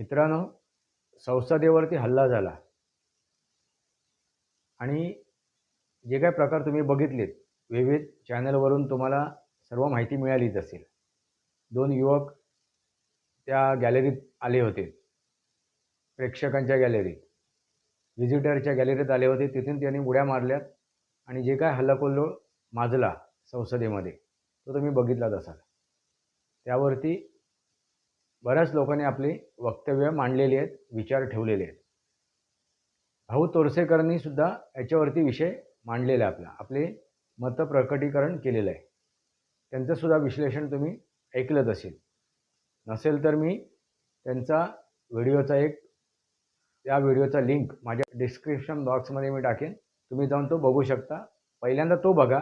मित्रांनो संसदेवरती हल्ला झाला. आणि जे काही प्रकार तुम्ही बघितलेत विविध चॅनलवरून तुम्हाला सर्व माहिती मिळालीच असेल. दोन युवक त्या गॅलरीत आले होते. प्रेक्षकांच्या गॅलरीत व्हिजिटरच्या गॅलरीत आले होते. तिथून त्यांनी उड्या मारल्यात आणि जे काय हल्लाकोल्लोळ माजला संसदेमध्ये तो तुम्ही बघितलाच असाल. त्यावरती बऱ्याच लोकांनी आपली वक्तव्य मांडलेली आहेत विचार ठेवलेले आहेत. भाऊ तोरसेकरांनी सुद्धा याच्यावरती विषय मांडलेला आहे आपला. आपले मतं प्रकटीकरण केलेलं आहे. त्यांचंसुद्धा विश्लेषण तुम्ही ऐकलंच असेल. नसेल तर मी त्यांचा व्हिडिओचा एक त्या व्हिडिओचा लिंक माझ्या डिस्क्रिप्शन बॉक्समध्ये मी टाकेन. तुम्ही जाऊन तो बघू शकता. पहिल्यांदा तो बघा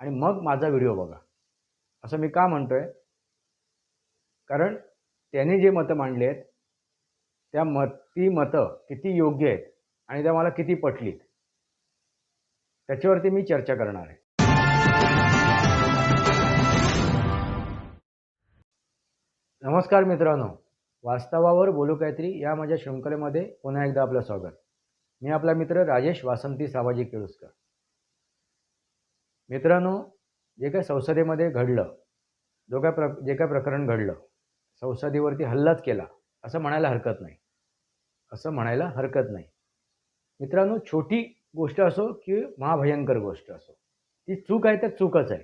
आणि मग माझा व्हिडिओ बघा. असं मी का म्हणतो आहे कारण त्यांनी जे मतं मांडली आहेत त्या मत ती मतं किती योग्य आहेत आणि त्या मला किती पटलीत त्याच्यावरती मी चर्चा करणार आहे. नमस्कार मित्रांनो. वास्तवावर बोलू काहीतरी या माझ्या शृंखलेमध्ये पुन्हा एकदा आपलं स्वागत. मी आपला मित्र राजेश वासंती सामाजिक केळुसकर. मित्रांनो जे काय संसदेमध्ये घडलं जो काय प्र जे काय प्रकरण घडलं संसदेवरती हल्लाच केला. असं म्हणायला हरकत नाही. असं म्हणायला हरकत नाही. मित्रांनो छोटी गोष्ट असो की महाभयंकर गोष्ट असो ती चूक आहे तर चूकच आहे.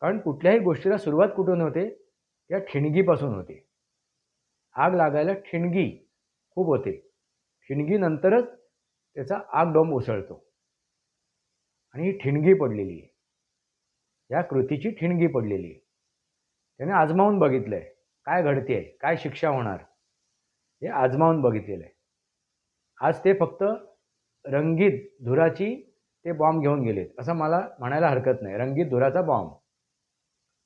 कारण कुठल्याही गोष्टीला सुरुवात कुठून होते? या ठिणगीपासून होते. आग लागायला ठिणगी खूप होते. ठिणगीनंतरच त्याचा आग डोंब उसळतो. आणि ही ठिणगी पडलेली आहे. या कृतीची ठिणगी पडलेली आहे. त्याने आजमावून बघितलं आहे काय घडते आहे काय शिक्षा होणार? हे आजमावून बघितलेलं आहे आज ते फक्त रंगीत धुराची ते बॉम्ब घेऊन गेलेत. असं मला म्हणायला हरकत नाही. रंगीत धुराचा बॉम्ब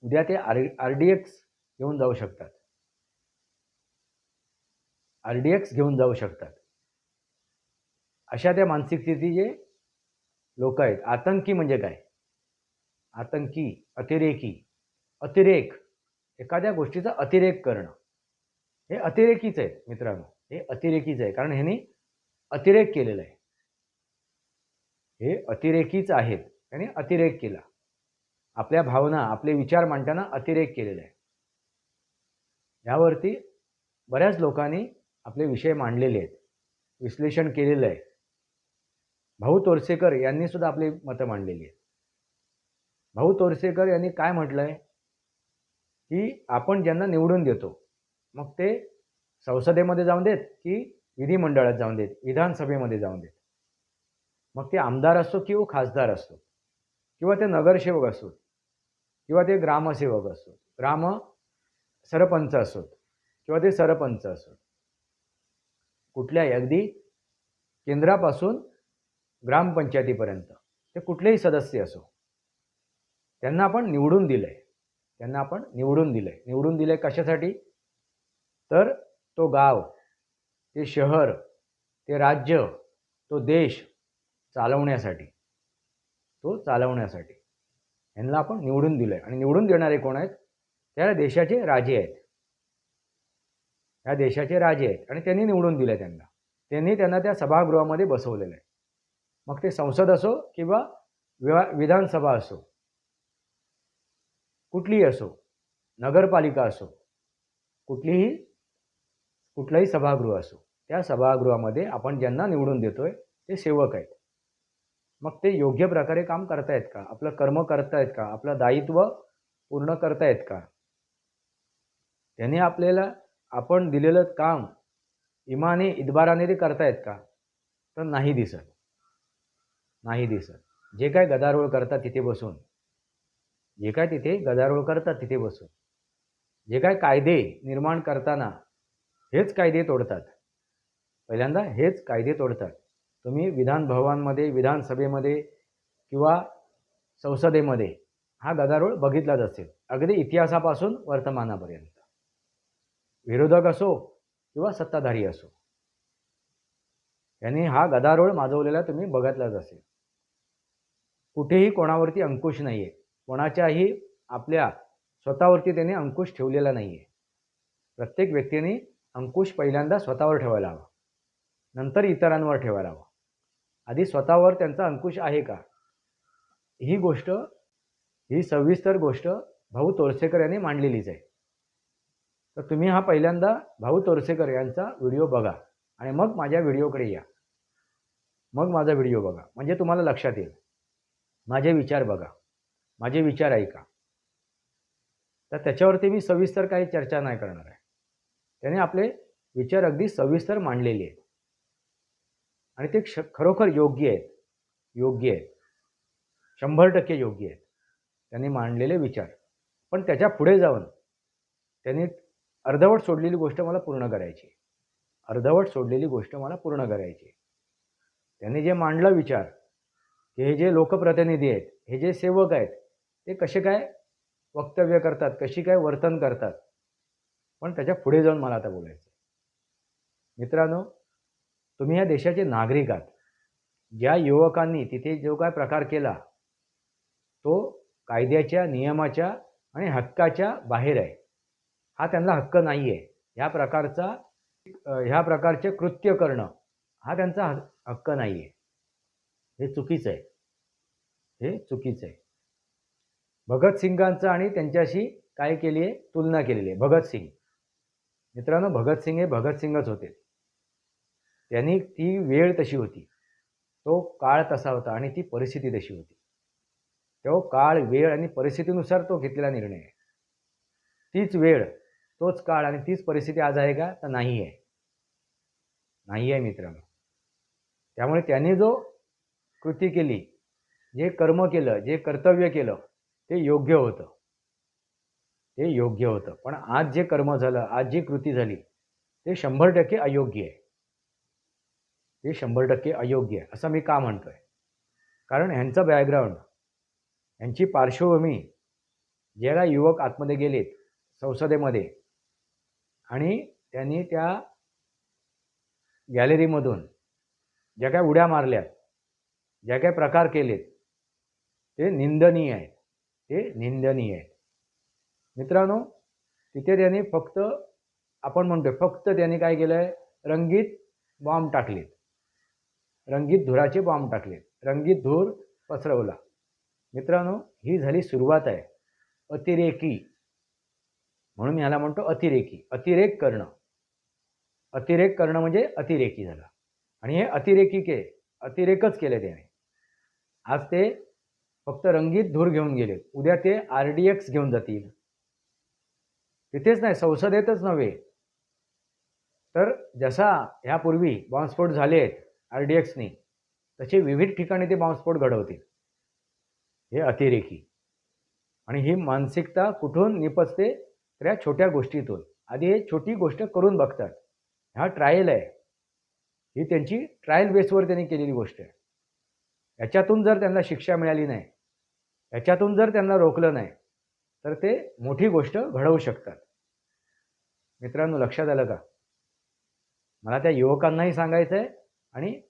उद्या ते आर आर डी एक्स घेऊन जाऊ शकतात. आर डी एक्स घेऊन जाऊ शकतात. अशा त्या मानसिक स्थिती जे लोक आहेत. आतंकी म्हणजे काय? आतंकी अतिरेकी अतिरेक. एखाद्या गोष्टीचा अतिरेक करणं. हे अतिरेकीच आहे मित्रांनो. हे अतिरेकीच आहे. कारण ह्यांनी अतिरेक केलेला आहे. हे अतिरेकीच आहेत. त्याने अतिरेक केला. आपल्या भावना आपले विचार मांडताना अतिरेक केलेला आहे. यावरती बऱ्याच लोकांनी आपले विषय मांडलेले आहेत. विश्लेषण केलेलं आहे. भाऊ तोरसेकर यांनी सुद्धा आपली मतं मांडलेली आहेत. भाऊ तोरसेकर यांनी काय म्हटलं आहे की आपण ज्यांना निवडून देतो मग ते संसदेमध्ये जाऊन देत की विधिमंडळात जाऊन देत विधानसभेमध्ये जाऊन देत. मग ते आमदार असो किंवा खासदार असतो किंवा ते नगरसेवक असोत किंवा ते ग्रामसेवक असोत ग्राम सरपंच असोत किंवा ते सरपंच असोत कुठल्याही अगदी केंद्रापासून ग्रामपंचायतीपर्यंत ते कुठलेही सदस्य असो त्यांना आपण निवडून दिलं आहे त्यांना आपण निवडून दिलं आहे निवडून दिलं आहे कशासाठी? तर तो गाव ते शहर ते राज्य तो देश चालवण्यासाठी. तो चालवण्यासाठी. यांना आपण निवडून दिलं आहे आणि निवडून देणारे कोण आहेत? त्या देशाचे राजे आहेत. ह्या देशाचे राजे आहेत. आणि त्यांनी निवडून दिलं त्यांना. त्यांनी त्यांना त्या सभागृहामध्ये बसवलेलं आहे. मग ते संसद असो किंवा विवा विधानसभा असो कुठलीही असो नगरपालिका असो कुठलीही कुठलंही सभागृह असो त्या सभागृहामध्ये आपण ज्यांना निवडून देतोय ते सेवक आहेत. मग ते योग्य प्रकारे काम करतायत का? आपलं कर्म करतायत का? आपलं दायित्व पूर्ण करतायत का? त्यांनी आपल्याला आपण दिलेलं काम इमाने इदबाराने ते करतायत का? तर नाही दिसत. नाही दिसत. जे काय गदारोळ करतात तिथे बसून जे काय तिथे गदारोळ करतात तिथे बसून. जे काय कायदे निर्माण करताना हेच कायदे तोडतात. पहिल्यांदा हेच कायदे तोडतात. तुम्ही विधानभवनमध्ये विधानसभेमध्ये किंवा संसदेमध्ये हा गदारोळ बघितलाच असेल. अगदी इतिहासापासून वर्तमानापर्यंत. विरोधक असो किंवा सत्ताधारी असो. यांनी हा गदारोळ माजवलेला तुम्ही बघितलाच असेल. कुठेही कोणावरती अंकुश नाही आहे कोणाच्याही आपल्या स्वतःवरती त्याने अंकुश ठेवलेला नाही आहे प्रत्येक व्यक्तीने अंकुश पहिल्यांदा स्वतःवर ठेवायला हवा. नंतर इतरांवर ठेवायला हवा. आधी स्वतःवर त्यांचा अंकुश आहे का? ही गोष्ट ही सविस्तर गोष्ट भाऊ तोरसेकर यांनी मांडलेलीच आहे. तर तुम्ही हा पहिल्यांदा भाऊ तोरसेकर यांचा व्हिडिओ बघा आणि मग माझ्या व्हिडिओकडे या. मग माझा व्हिडिओ बघा. म्हणजे तुम्हाला लक्षात येईल. माझे विचार बघा. माझे विचार ऐका. तर त्याच्यावरती मी सविस्तर काही चर्चा नाही करणार आहे. त्याने आपले विचार अगदी सविस्तर मांडलेले आहेत. आणि ते क्ष खरोखर योग्य आहेत. योग्य आहेत. शंभर टक्के योग्य आहेत. त्यांनी मांडलेले विचार. पण त्याच्या पुढे जाऊन त्यांनी अर्धवट सोडलेली गोष्ट मला पूर्ण करायची. अर्धवट सोडलेली गोष्ट मला पूर्ण करायची. त्यांनी जे मांडला विचार की हे जे लोकप्रतिनिधी आहेत हे जे सेवक आहेत ते कसे काय वक्तव्य करतात कशी काय वर्तन करतात? पण त्याच्या पुढे जाऊन मला आता बोलायचं मित्रांनो तुम्ही या देशाचे नागरिक आहात. ज्या युवकांनी तिथे जो काय प्रकार केला तो कायद्याच्या नियमाच्या आणि हक्काच्या बाहेर आहे. हा त्यांना हक्क नाही आहे ह्या प्रकारचा ह्या प्रकारचे कृत्य करणं हा त्यांचा हक्क नाही आहे हे चुकीचं आहे. हे चुकीचं आहे. भगतसिंगांचं आणि त्यांच्याशी काय केली आहे तुलना केलेली आहे भगतसिंग मित्रांनो भगतसिंग हे भगतसिंगच होते. त्यांनी ती वेळ तशी होती. तो काळ तसा होता आणि ती परिस्थिती तशी होती. तो काळ वेळ आणि परिस्थितीनुसार तो घेतलेला निर्णय. आहे तीच वेळ तोच काळ आणि तीच परिस्थिती आज आहे का? तर नाही आहे. नाही आहे मित्रांनो. त्यामुळे त्यांनी जो कृती केली जे कर्म केलं जे कर्तव्य केलं ते योग्य होतं. ते योग्य होतं. पण आज जे कर्म झालं आज जी कृती झाली ते शंभर टक्के अयोग्य आहे. ते शंभर टक्के अयोग्य आहे असं मी का म्हणतो आहे कारण ह्यांचं बॅकग्राऊंड ह्यांची पार्श्वभूमी ज्याला काय युवक आतमध्ये गेलेत संसदेमध्ये आणि त्यांनी त्या गॅलरीमधून ज्या काय उड्या मारल्यात ज्या काय प्रकार केलेत ते निंदनीय आहेत. हे निंदनीय आहेत मित्रांनो तिथे त्यांनी फक्त आपण म्हणतोय फक्त त्यांनी काय केलं आहे रंगीत बॉम्ब टाकलेत. रंगीत धुराचे बॉम्ब टाकलेत. रंगीत धूर पसरवला. मित्रांनो ही झाली सुरुवात आहे. अतिरेकी. म्हणून मी ह्याला म्हणतो अतिरेकी. अतिरेक करणं. अतिरेक करणं म्हणजे अतिरेकी झालं. आणि हे अतिरेकी के अतिरेकच केले त्याने. आज ते फक्त रंगीत धूर घेऊन गेले. उद्या ते आर डी एक्स घेऊन जातील. तिथेच नाही संसदेतच नव्हे. तर जसा ह्यापूर्वी बॉम्बस्फोट झाले आहेत आर डी एक्सनी तसे विविध ठिकाणी ते बॉम्बस्फोट घडवतील. हे अतिरेकी. आणि ही मानसिकता कुठून निपजते? तर या छोट्या गोष्टीतून. आधी हे छोटी गोष्ट करून बघतात. हा ट्रायल आहे. ही त्यांची ट्रायल बेसवर त्यांनी केलेली गोष्ट आहे. याच्यातून जर त्यांना शिक्षा मिळाली नाही याच्यातून जर त्यांना रोखलं नाही तर ते मोठी गोष्ट घडवू शकतात. मित्रांनो लक्षात आलं का? मला त्या युवकांनाही सांगायचं आहे आणि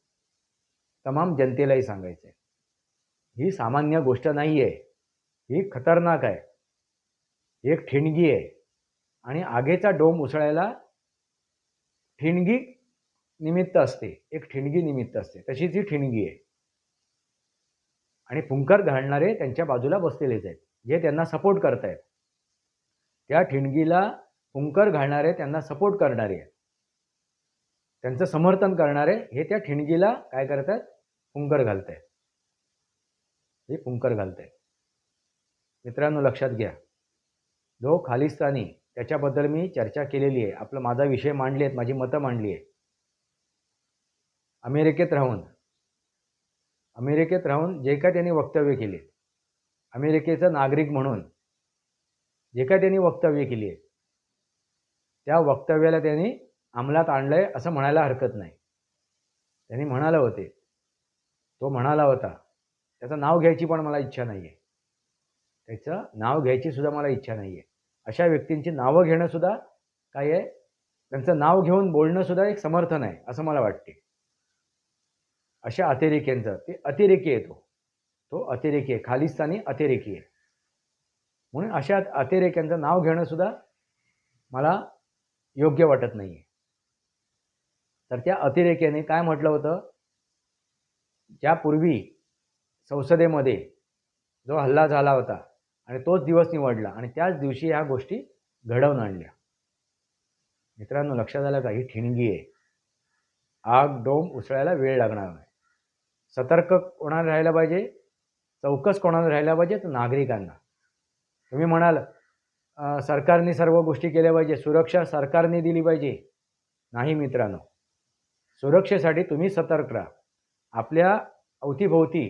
तमाम जनतेलाही सांगायचं आहे ही सामान्य गोष्ट नाही आहे ही खतरनाक आहे. ही एक ठिणगी आहे. आणि आगेचा डोम उसळायला ठिणगी निमित्त असते. एक ठिणगी निमित्त असते. तशीच ही ठिणगी आहे. आणि फुंकर घालणारे त्यांच्या बाजूला बसलेलेच आहेत जे त्यांना सपोर्ट करत आहेत त्या ठिणगीला फुंकर घालणारे त्यांना सपोर्ट करणारे आहेत. त्यांचं समर्थन करणारे हे त्या ठिणगीला काय करतात फुंकर घालत आहेत हे फुंकर घालत आहेत मित्रांनो लक्षात घ्या. जो खालिस्तानी त्याच्याबद्दल मी चर्चा केलेली आहे. आपला माझा विषय मांडले आहेत माझी मतं मांडली आहे अमेरिकेत राहून अमेरिकेत राहून जे काय त्यांनी वक्तव्य केले अमेरिकेचं नागरिक म्हणून जे काय त्यांनी वक्तव्य केली आहे त्या वक्तव्याला त्यांनी अंमलात आणलं आहे असं म्हणायला हरकत नाही. त्यांनी म्हणाले होते तो म्हणाला होता त्याचं नाव घ्यायची पण मला इच्छा नाही आहे त्याचं नाव घ्यायची सुद्धा मला इच्छा नाही आहे अशा व्यक्तींची नावं घेणंसुद्धा काय आहे? त्यांचं नाव घेऊन बोलणंसुद्धा एक समर्थन आहे असं मला वाटते. अशा अतिरेक्यांचं ते अतिरेकी येतो तो. अतिरेकी आहे खालिस्तानी अतिरेकी आहे. म्हणून अशा अतिरेक्यांचं नाव घेणंसुद्धा मला योग्य वाटत नाही आहे तर त्या अतिरेक्याने काय म्हटलं होतं? ज्यापूर्वी संसदेमध्ये जो हल्ला झाला होता आणि तोच दिवस निवडला आणि त्याच दिवशी ह्या गोष्टी घडवून आणल्या. मित्रांनो लक्षात आलं का? ही ठिणगी आहे. आग डोम उसळायला वेळ लागणार नाही. सतर्क कोणाला राहायला पाहिजे? चौकस कोणाला राहायला पाहिजे? तर नागरिकांना. तुम्ही म्हणाल सरकारने सर्व गोष्टी केल्या पाहिजे. सुरक्षा सरकारने दिली पाहिजे. नाही मित्रांनो. सुरक्षेसाठी तुम्ही सतर्क राहा. आपल्या अवतीभोवती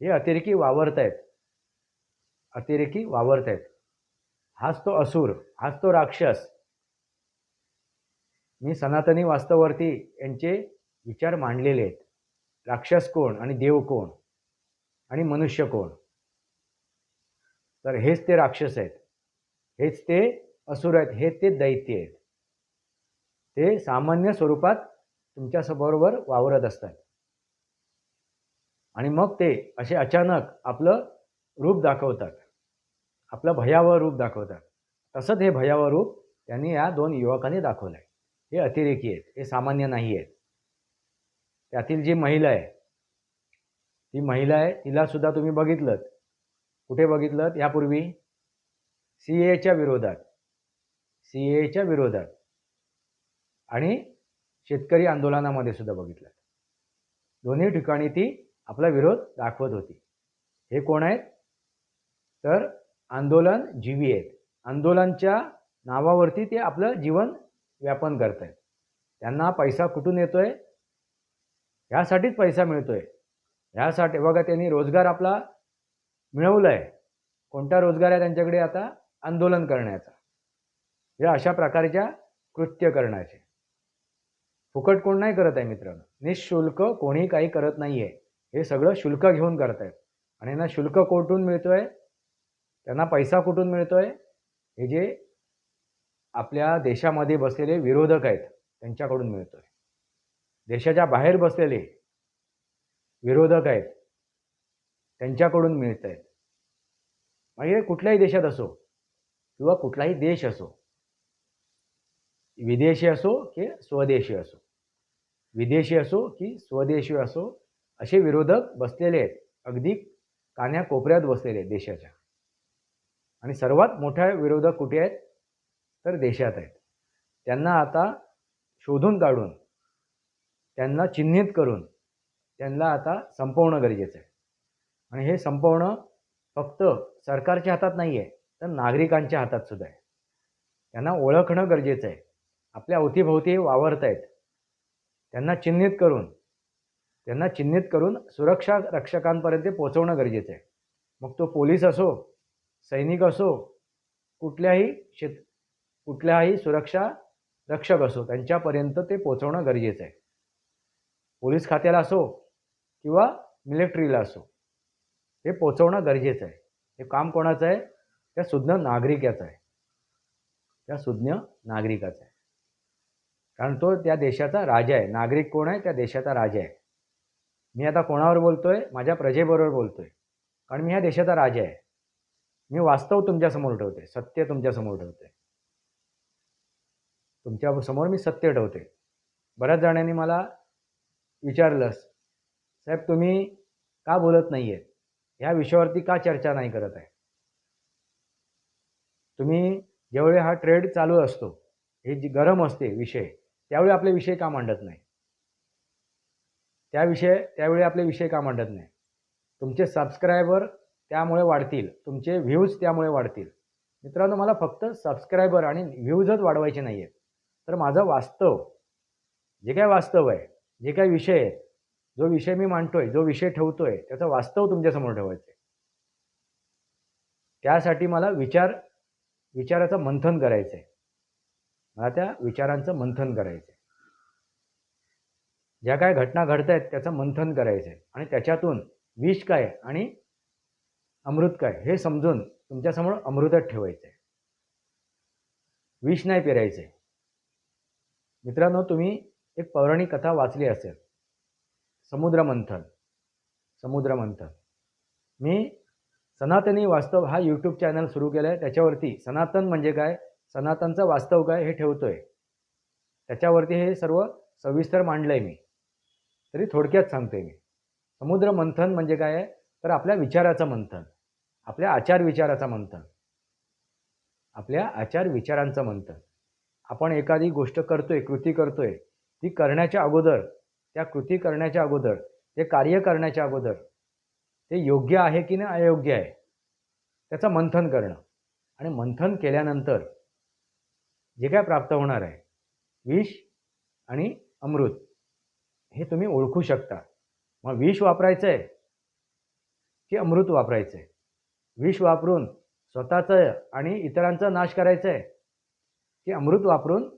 हे अतिरेकी वावरत आहेत अतिरेकी वावरत आहेत हाच तो असुर हाच तो राक्षस. मी सनातनी वास्तववरती यांचे विचार मांडलेले आहेत. राक्षस कोण आणि देव कोण आणि मनुष्य कोण? तर हेच ते राक्षस आहेत. हेच ते असुर आहेत. हे ते दैत्य आहेत. ते सामान्य स्वरूपात तुमच्याबरोबर वावरत असतात. आणि मग ते असे अचानक आपलं रूप दाखवतात. आपलं भयावह रूप दाखवतात. तसंच हे भयावह रूप त्यांनी या दोन युवकांनी दाखवलं आहे हे अतिरेकी आहेत. हे सामान्य नाही आहेत. त्यातील जी महिला आहे ती महिला आहे तिलासुद्धा तुम्ही बघितलं कुठे बघितलं यापूर्वी सी एच्या विरोधात. सी एच्या विरोधात. आणि शेतकरी आंदोलनामध्ये सुद्धा बघितलं दोन्ही ठिकाणी ती आपला विरोध दाखवत होती. हे कोण आहेत? तर आंदोलन जीवी आहेत. आंदोलनच्या नावावरती ते आपलं जीवन व्यापन करत आहेत त्यांना पैसा कुठून येतोय? ह्यासाठीच पैसा मिळतोय. ह्यासाठी बघा त्यांनी रोजगार आपला मिळवला आहे कोणता रोजगार आहे त्यांच्याकडे आता? आंदोलन करण्याचा. या अशा प्रकारच्या कृत्य करण्याचे. फुकट कोण नाही करत आहे मित्रांनो. निशुल्क कोणी काही करत नाही आहे हे सगळं शुल्क घेऊन करत आहेत आणि यांना शुल्क कोठून मिळतोय? त्यांना पैसा कुठून मिळतोय? हे जे आपल्या देशामध्ये बसलेले विरोधक आहेत त्यांच्याकडून मिळतोय. देशाच्या बाहेर बसलेले विरोधक आहेत त्यांच्याकडून मिळत आहेत मग हे कुठल्याही देशात असो किंवा कुठलाही देश असो विदेशी असो की स्वदेशी असो विदेशी असो की स्वदेशी असो असे विरोधक बसलेले आहेत. अगदी कान्या कोपऱ्यात बसलेले आहेत देशाच्या. आणि सर्वात मोठा विरोधक कुठे आहेत? तर देशात आहेत. त्यांना आता शोधून काढून त्यांना चिन्हित करून त्यांना आता संपवणं गरजेचं आहे. आणि हे संपवणं फक्त सरकारच्या हातात नाही आहे तर नागरिकांच्या हातात सुद्धा आहे. त्यांना ओळखणं गरजेचं आहे. आपल्या अवतीभोवती वावरत आहेत त्यांना चिन्हित करून त्यांना चिन्हित करून सुरक्षा रक्षकांपर्यंत पोचवणं गरजेचं आहे. मग तो पोलीस असो सैनिक असो कुठल्याही शेत कुठल्याही सुरक्षा रक्षक असो त्यांच्यापर्यंत ते पोचवणं गरजेचं आहे. पोलीस खात्याला असो किंवा मिलिटरीला असो हे पोचवणं गरजेचं आहे. हे काम कोणाचं आहे? त्या सुज्ञ नागरिकाचं आहे. त्या सुज्ञ नागरिकाचं आहे. कारण तो त्या देशाचा राजा आहे. नागरिक कोण आहे? त्या देशाचा राजा आहे. मी आता कोणावर बोलतोय? माझ्या प्रजेबरोबर बोलतोय. कारण मी ह्या देशाचा राजा आहे. मी वास्तव तुमच्यासमोर ठेवते सत्य तुमच्यासमोर ठेवते तुमच्यासमोर मी सत्य ठेवते बऱ्याच जणांनी मला विचारलंस. साहेब तुम्ही का बोलत नाही आहेत ह्या विषयावरती का चर्चा नाही करत आहे? तुम्ही ज्यावेळी हा ट्रेड चालू असतो हे जी गरम असते विषय त्यावेळी आपले विषय का मांडत नाही? त्या विषय त्यावेळी आपले विषय का मांडत नाही? तुमचे सबस्क्रायबर त्यामुळे वाढतील तुमचे व्ह्यूज त्यामुळे वाढतील. मित्रांनो मला फक्त सबस्क्रायबर आणि व्ह्यूजच वाढवायचे नाही आहेत तर माझं वास्तव जे काय वास्तव आहे जे काही विषय आहेत जो विषय मी मांडतोय जो विषय ठेवतोय त्याचं वास्तव तुमच्यासमोर ठेवायचं आहे. त्यासाठी मला विचार विचाराचं मंथन करायचं आहे मला त्या विचारांचं मंथन करायचं आहे ज्या काय घटना घडत आहेत त्याचं मंथन करायचं आहे आणि त्याच्यातून विष काय आणि अमृत काय हे समजून तुमच्यासमोर अमृतच ठेवायचं आहे विष नाही पेरायचं आहे मित्रांनो तुम्ही एक पौराणिक कथा वाचली असेल. समुद्रमंथन. समुद्रमंथन. मी सनातनी वास्तव हा यूट्यूब चॅनल सुरू केला आहे त्याच्यावरती सनातन म्हणजे काय? सनातनचं वास्तव काय हे ठेवतो आहे त्याच्यावरती हे सर्व सविस्तर मांडलं आहे मी. तरी थोडक्यात सांगतोय मी. समुद्र मंथन म्हणजे काय आहे? तर आपल्या विचाराचं मंथन. आपल्या आचार विचाराचं मंथन. आपल्या आचार विचारांचं मंथन. आपण एखादी गोष्ट करतोय कृती करतोय ती करण्याच्या अगोदर त्या कृती करण्याच्या अगोदर ते कार्य करण्याच्या अगोदर ते योग्य आहे की नाही अयोग्य आहे त्याचं मंथन करणं. आणि मंथन केल्यानंतर जे काय प्राप्त होणार आहे विष आणि अमृत हे तुम्ही ओळखू शकता. मग विष वापरायचं आहे की अमृत वापरायचं आहे विष वापरून स्वतःचं आणि इतरांचा नाश करायचं आहे की अमृत वापरून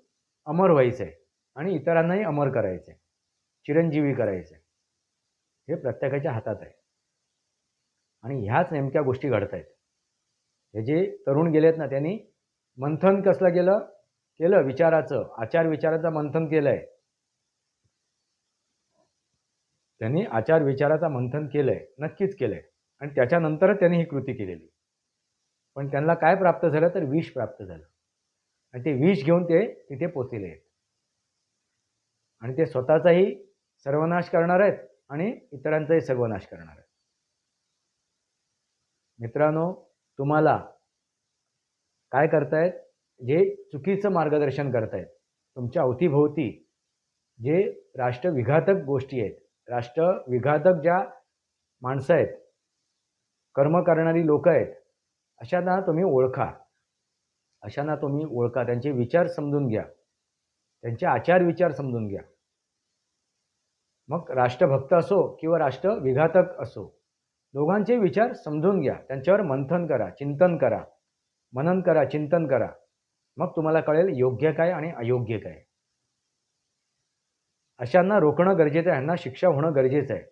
अमर व्हायचं आहे आणि इतरांनाही अमर करायचे. चिरंजीवी करायचे. हे प्रत्येकाच्या हातात आहे. आणि ह्याच नेमक्या गोष्टी घडत आहेत हे जे तरुण गेलेत ना त्यांनी मंथन कसलं केलं? केलं विचाराचं. आचार विचाराचं मंथन केलं आहे त्यांनी आचार विचाराचं मंथन केलं आहे नक्कीच केलं आहे आणि त्याच्यानंतरच त्यांनी ही कृती केलेली. पण त्यांना काय प्राप्त झालं? तर विष प्राप्त झालं. आणि ते विष घेऊन ते तिथे पोचलेले आहेत. आणि ते स्वतःचाही सर्वनाश करणार आहेत आणि इतरांचाही सर्वनाश करणार आहेत. मित्रांनो तुम्हाला काय करतायत? जे चुकीचं मार्गदर्शन करतायत तुमच्या अवतीभोवती जे राष्ट्रविघातक गोष्टी आहेत राष्ट्रविघातक ज्या माणसं आहेत कर्म करणारी लोक आहेत अशांना तुम्ही ओळखा. अशांना तुम्ही ओळखा. त्यांचे विचार समजून घ्या. त्यांचे आचार विचार समजून घ्या. मग राष्ट्रभक्त असो किंवा राष्ट्रविघातक असो दोघांचे विचार समजून घ्या. त्यांच्यावर मंथन करा चिंतन करा. मनन करा चिंतन करा. मग तुम्हाला कळेल योग्य काय आणि अयोग्य काय. अशांना रोखणं गरजेचं आहे ह्यांना शिक्षा होणं गरजेचं आहे.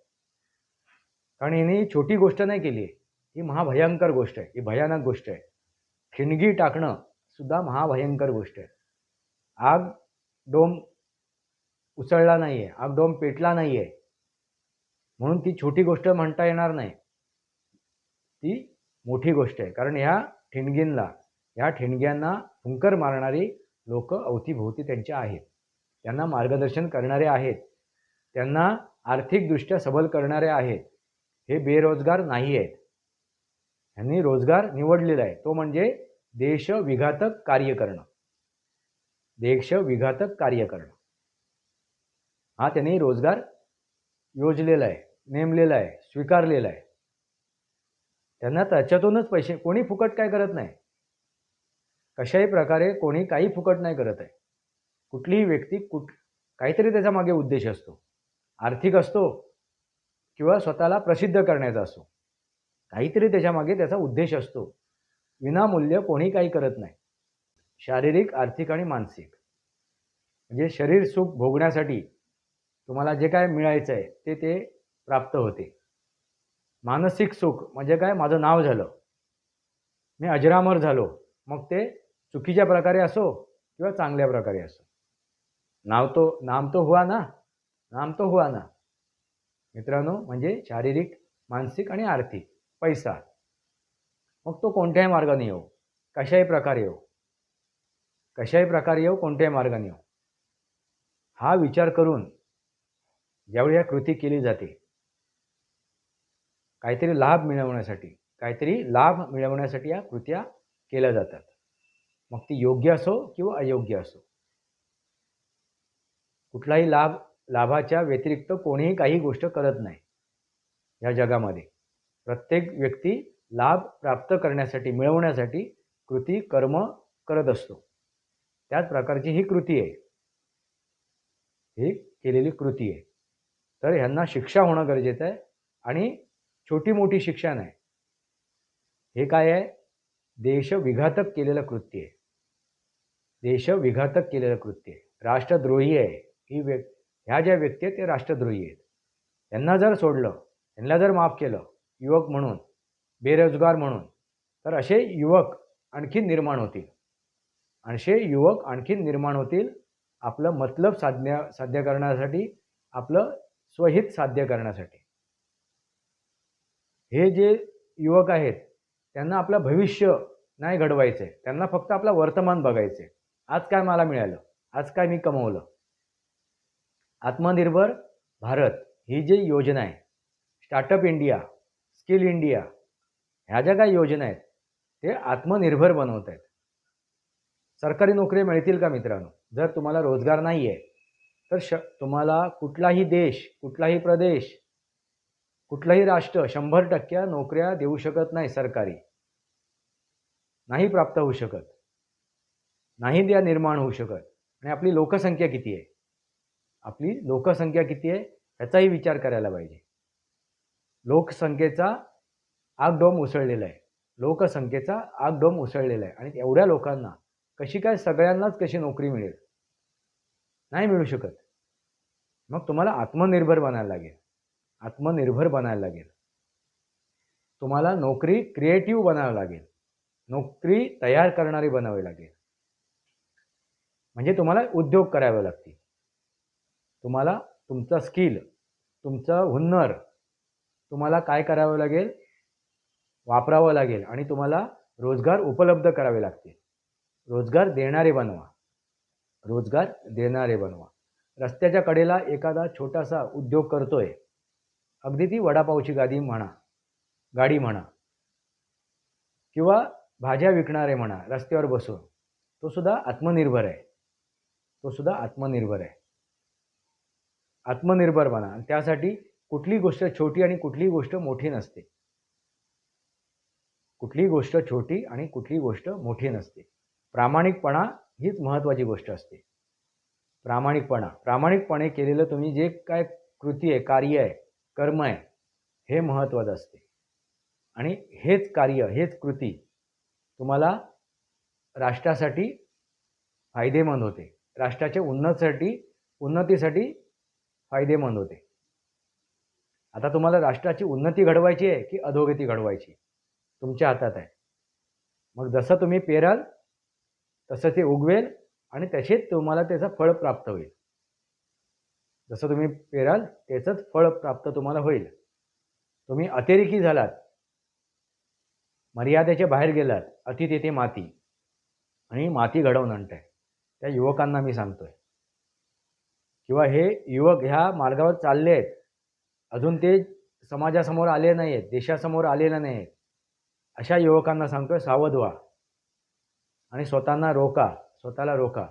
कारण हिने छोटी गोष्ट नाही केली आहे. ही महाभयंकर गोष्ट आहे. ही भयानक गोष्ट आहे. खिणगी टाकणं सुद्धा महाभयंकर गोष्ट आहे. आग डोम उसळला नाही आहे आगडोम पेटला नाही आहे म्हणून ती छोटी गोष्ट म्हणता येणार नाही. ती मोठी गोष्ट आहे. कारण ह्या ठिणगींना ह्या ठिणग्यांना फुंकर मारणारी लोक अवतीभोवती त्यांच्या आहेत. त्यांना मार्गदर्शन करणारे आहेत. त्यांना आर्थिकदृष्ट्या सबल करणारे आहेत. हे बेरोजगार नाही आहेत ह्यांनी रोजगार निवडलेला आहे. तो म्हणजे देशविघातक कार्य करणं. देश विघातक कार्य करणं. हा त्यांनी रोजगार योजलेला आहे नेमलेला आहे स्वीकारलेला आहे. त्यांना त्याच्यातूनच पैसे कोणी फुकट काय करत नाही. कशाही प्रकारे कोणी काही फुकट नाही करत आहे. कुठलीही व्यक्ती कुठ काहीतरी त्याच्यामागे उद्देश असतो. आर्थिक असतो किंवा स्वतःला प्रसिद्ध करण्याचा असतो काहीतरी त्याच्यामागे त्याचा उद्देश असतो. विनामूल्य कोणी काही करत नाही. शारीरिक आर्थिक आणि मानसिक. म्हणजे शरीर सुख भोगण्यासाठी तुम्हाला जे काय मिळायचं आहे ते ते प्राप्त होते. मानसिक सुख म्हणजे काय? माझं नाव झालं. मी अजरामर झालो. मग ते चुकीच्या प्रकारे असो किंवा चांगल्या प्रकारे असो. नाव तो नाम तो हुआ ना? नाम तो हुआ ना? मित्रांनो म्हणजे शारीरिक मानसिक आणि आर्थिक. पैसा. मग तो कोणत्याही मार्गाने येऊ कशाही प्रकारे येऊ कशाही प्रकारे येऊ कोणत्याही मार्गाने येऊ. हा विचार करून ज्यावेळी या कृती केली जाते काहीतरी लाभ मिळवण्यासाठी काहीतरी लाभ मिळवण्यासाठी या कृत्या केल्या जातात. मग ती योग्य असो किंवा अयोग्य असो. कुठलाही लाभ लाभाच्या व्यतिरिक्त कोणीही काही गोष्ट करत नाही. या जगामध्ये प्रत्येक व्यक्ती लाभ प्राप्त करण्यासाठी मिळवण्यासाठी कृती कर्म करत असतो. त्याच प्रकारची ही कृती आहे. ही केलेली कृती आहे. तर ह्यांना शिक्षा होणं गरजेचं आहे आणि छोटी मोठी शिक्षा नाही. हे काय आहे? देशविघातक केलेलं कृत्य आहे. देशविघातक केलेलं कृत्य आहे. राष्ट्रद्रोही आहे. ही व्य ह्या ज्या व्यक्ती आहेत ते राष्ट्रद्रोही आहेत. त्यांना जर सोडलं त्यांना जर माफ केलं युवक म्हणून बेरोजगार म्हणून तर असे युवक आणखीन निर्माण होतील. असे युवक आणखीन निर्माण होतील. आपलं मतलब साध्य साध्य करण्यासाठी आपलं स्वहित साध्य करण्यासाठी. हे जे युवक आहेत त्यांना आपलं भविष्य नाही घडवायचं आहे. त्यांना फक्त आपलं वर्तमान बघायचं आहे. आज काय मला मिळालं? आज काय मी कमवलं? आत्मनिर्भर भारत ही जी योजना आहे स्टार्टअप इंडिया स्किल इंडिया ह्या ज्या काही योजना आहेत ते आत्मनिर्भर बनवत आहेत. सरकारी नोकऱ्या मिळतील का मित्रांनो? जर तुम्हाला रोजगार नाही आहे तर श तुम्हाला कुठलाही देश कुठलाही प्रदेश कुठलंही राष्ट्र शंभर टक्क्या नोकऱ्या देऊ शकत नाही सरकारी. नाही प्राप्त होऊ शकत. नाही त्या निर्माण होऊ शकत. आणि आपली लोकसंख्या किती आहे? आपली लोकसंख्या किती आहे? ह्याचाही विचार करायला पाहिजे. लोकसंख्येचा आगडोम उसळलेला आहे. लोकसंख्येचा आगडोम उसळलेला आहे. आणि एवढ्या लोकांना कशी काय सगळ्यांनाच कशी नोकरी मिळेल? नाही मिळू शकत. मग तुम्हाला आत्मनिर्भर बनायला लागेल. आत्मनिर्भर बनायला लागेल. तुम्हाला नोकरी क्रिएटिव्ह बनावं लागेल. नोकरी तयार करणारी बनावी लागेल. म्हणजे तुम्हाला उद्योग करावे लागतील. तुम्हाला तुमचा स्किल तुमचं हुन्नर तुम्हाला काय करावं लागेल? वापरावं लागेल आणि तुम्हाला रोजगार उपलब्ध करावे लागतील. रोजगार देणारे बनवा. रोजगार देणारे बनवा. रस्त्याच्या कडेला एखादा छोटासा उद्योग करतोय. अगदी ती वडापावची गादी म्हणा गाडी म्हणा किंवा भाज्या विकणारे म्हणा रस्त्यावर बसून तो सुद्धा आत्मनिर्भर आहे. तो सुद्धा आत्मनिर्भर आहे. आत्मनिर्भर बना आणि त्यासाठी कुठली गोष्ट छोटी आणि कुठलीही गोष्ट मोठी नसते. कुठलीही गोष्ट छोटी आणि कुठलीही गोष्ट मोठी नसते. प्रामाणिकपणा हीच महत्त्वाची गोष्ट असते. प्रामाणिकपणा. प्रामाणिकपणे केलेलं तुम्ही जे काय कृती आहे कार्य आहे कर्म आहे हे महत्त्वाचं असते. आणि हेच कार्य हेच कृती तुम्हाला राष्ट्रासाठी फायदेमंद होते. राष्ट्राच्या उन्नतीसाठी उन्नतीसाठी फायदेमंद होते. आता तुम्हाला राष्ट्राची उन्नती घडवायची आहे की अधोगती घडवायची? तुमच्या हातात आहे. मग जसं तुम्ही पेराल तसं ते उगवेल आणि तसेच तुम्हाला त्याचं फळ प्राप्त होईल. जसं तुम्ही पेराल त्याचंच फळ प्राप्त तुम्हाला होईल. तुम्ही अतिरेकी झालात. मर्यादेच्या बाहेर गेलात. अति तेथे माती. आणि माती घडवून आणताय. त्या युवकांना मी सांगतोय. किंवा हे युवक ह्या मार्गावर चालले आहेत. अजून ते समाजासमोर आले नाही आहेत देशासमोर आलेले नाही आहेत अशा युवकांना सांगतोय सावध व्हा. आणि स्वतःना रोका स्वतःला रोका.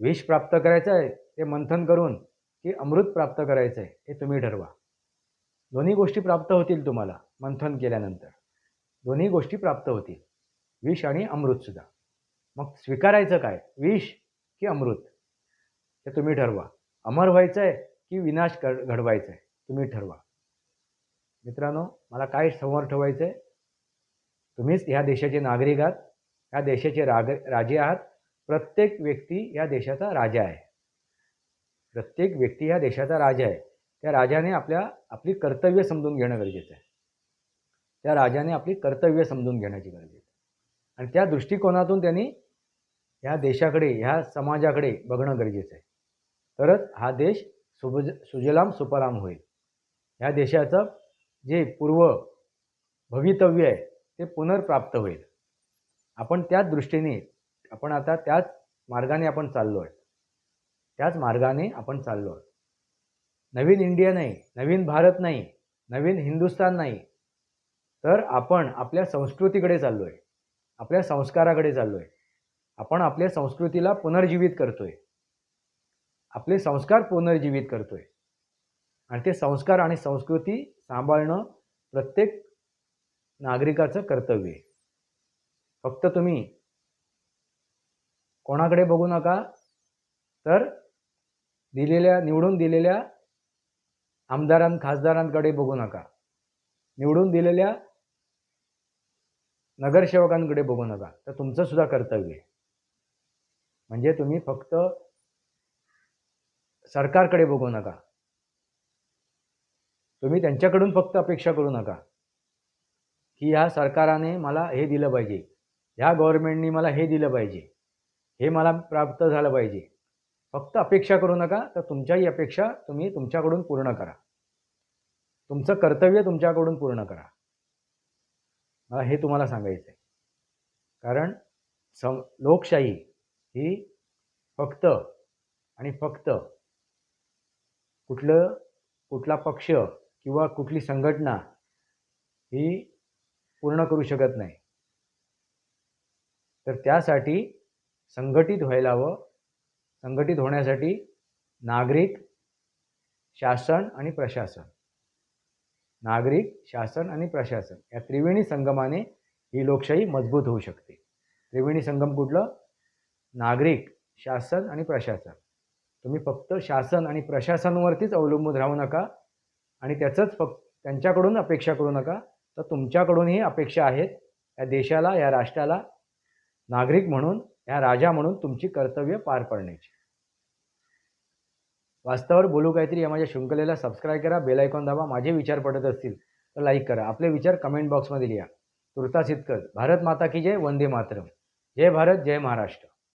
विष प्राप्त करायचं आहे ते मंथन करून की अमृत प्राप्त करायचं आहे हे तुम्ही ठरवा. दोन्ही गोष्टी प्राप्त होतील तुम्हाला मंथन केल्यानंतर. दोन्ही गोष्टी प्राप्त होतील विष आणि अमृतसुद्धा मग स्वीकारायचं काय? विष की अमृत? हे तुम्ही ठरवा. अमर व्हायचं आहे की विनाश कर घडवायचं आहे तुम्ही ठरवा. मित्रांनो मला काय समोर ठेवायचं आहे तुम्हीच ह्या देशाचे नागरिक आहात. ह्या देशाचे राग राजे आहात. प्रत्येक व्यक्ती या देशाचा राजा आहे. प्रत्येक व्यक्ती ह्या देशाचा राजा आहे. त्या राजाने आपल्या आपली कर्तव्य समजून घेणं गरजेचं आहे. त्या राजाने आपली कर्तव्य समजून घेण्याची गरज आहे. आणि त्या दृष्टिकोनातून त्यांनी ह्या देशाकडे ह्या समाजाकडे बघणं गरजेचं आहे. तरच हा देश सुभज सुजलाम सुपराम होईल. ह्या देशाचं जे पूर्व भवितव्य आहे ते पुनर्प्राप्त होईल. आपण त्याच दृष्टीने आपण आता त्याच मार्गाने आपण चाललो आहे त्याच मार्गाने आपण चाललो आहोत नवीन इंडिया नाही नवीन भारत नाही नवीन हिंदुस्थान नाही तर आपण आपल्या संस्कृतीकडे चाललो आहे आपल्या संस्काराकडे चाललो आहे आपण आपल्या संस्कृतीला पुनर्जीवित करतो आहे आपले संस्कार पुनर्जीवित करतो आहे आणि ते संस्कार आणि संस्कृती सांभाळणं प्रत्येक नागरिकाचं कर्तव्य आहे. फक्त तुम्ही. कोणाकडे बघू नका तर दिलेल्या निवडून दिलेल्या आमदारां खासदारांकडे बघू नका. निवडून दिलेल्या नगरसेवकांकडे बघू नका. तर तुमचं सुद्धा कर्तव्य आहे. म्हणजे तुम्ही फक्त सरकारकडे बघू नका. तुम्ही त्यांच्याकडून फक्त अपेक्षा करू नका. की ह्या सरकाराने मला हे दिलं पाहिजे. ह्या गव्हर्मेंटनी मला हे दिलं पाहिजे. हे मला प्राप्त झालं पाहिजे. फक्त अपेक्षा करू नका तर तुमच्याही अपेक्षा तुम्ही तुमच्याकडून पूर्ण करा. तुमचं कर्तव्य तुमच्याकडून पूर्ण करा. मला हे तुम्हाला सांगायचं आहे. कारण सम लोकशाही ही फक्त आणि फक्त कुठलं कुठला पक्ष किंवा कुठली संघटना ही पूर्ण करू शकत नाही. तर त्यासाठी संघटित व्हायला हवं. संघटित होण्यासाठी नागरिक शासन आणि प्रशासन. नागरिक शासन आणि प्रशासन या त्रिवेणी संगमाने ही लोकशाही मजबूत होऊ शकते. त्रिवेणी संगम कुठलं? नागरिक शासन आणि प्रशासन. तुम्ही फक्त शासन आणि प्रशासनावरतीच अवलंबून राहू नका आणि त्याचंच फक्त त्यांच्याकडून अपेक्षा करू नका. तर तुमच्याकडूनही अपेक्षा आहेत या देशाला या राष्ट्राला नागरिक म्हणून या राजा म्हणून तुमची कर्तव्य पार पाडण्याची. वास्तवावर बोलू काहीतरी या माझ्या शृंखलेला सबस्क्राईब करा बेल आयकॉन दाबा. माझे विचार पडत असतील तर लाईक करा. आपले विचार कमेंट बॉक्समध्ये लिहा. तुर्तास इतकंच. भारत माता की जय. वंदे मातरम. जय भारत जय महाराष्ट्र.